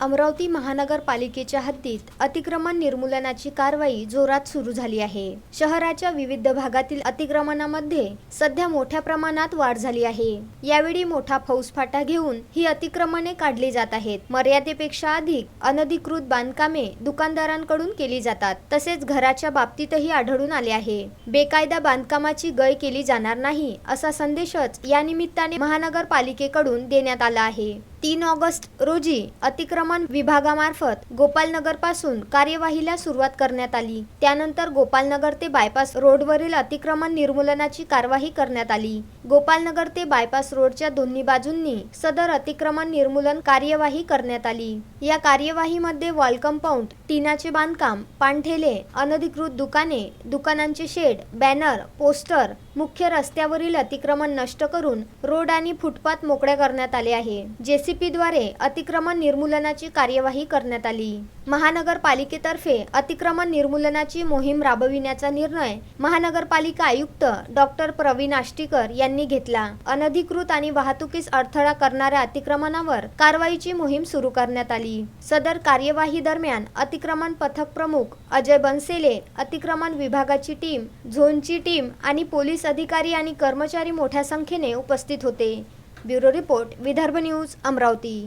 अमरावती महानगरपालिकेच्या हद्दीत अतिक्रमण निर्मूलनाची कारवाई जोरात सुरू झाली आहे. शहराच्या विविध भागातील अतिक्रमणामध्ये सध्या मोठ्या प्रमाणात वाढ झाली आहे. यावेळी मोठा फौजफाटा घेऊन ही अतिक्रमणे काढली जात आहेत. मर्यादेपेक्षा अधिक अनधिकृत बांधकामे दुकानदारांकडून केली जातात. तसेच घराच्या बाबतीतही आढळून आले आहे. बेकायदा बांधकामाची गय केली जाणार नाही असा संदेशच या निमित्ताने महानगरपालिकेकडून देण्यात आला आहे. तीन ऑगस्ट रोजी अतिक्रमण विभागामार्फत गोपालनगरपासून कार्यवाहीला सुरुवात करण्यात आली. त्यानंतर गोपालनगर ते बायपास रोडवरील अतिक्रमण निर्मूलनाची कारवाई करण्यात आली. गोपालनगर ते बायपास रोडच्या दोन्ही बाजूंनी सदर अतिक्रमण निर्मूलन कार्यवाही करण्यात आली. या कार्यवाहीमध्ये वॉल कंपाऊंड टिनाचे बांधकाम पानठेले अनधिकृत दुकाने दुकानांचे शेड बॅनर पोस्टर मुख्य रस्त्यावरील अतिक्रमण नष्ट करून रोड आणि फुटपाथ मोकळ्या करण्यात आले आहे. जेसी पीद्वारे अतिक्रमण निर्मूलनाची कार्यवाही करण्यात आली. महानगरपालिकेतर्फे अतिक्रमण निर्मूलनाची मोहीम राबविण्याचा निर्णय महानगरपालिका आयुक्त डॉक्टर प्रवीण आष्टीकर यांनी घेतला. अनधिकृत आणि वाहतुकीस अडथळा करणाऱ्या अतिक्रमणावर कारवाईची मोहीम सुरू करण्यात आली. सदर कार्यवाही दरम्यान अतिक्रमण पथक प्रमुख अजय बनसेले अतिक्रमण विभागाची टीम झोनची टीम आणि पोलीस अधिकारी आणि कर्मचारी मोठ्या संख्येने उपस्थित होते. Bureau report Vidarbha news Amravati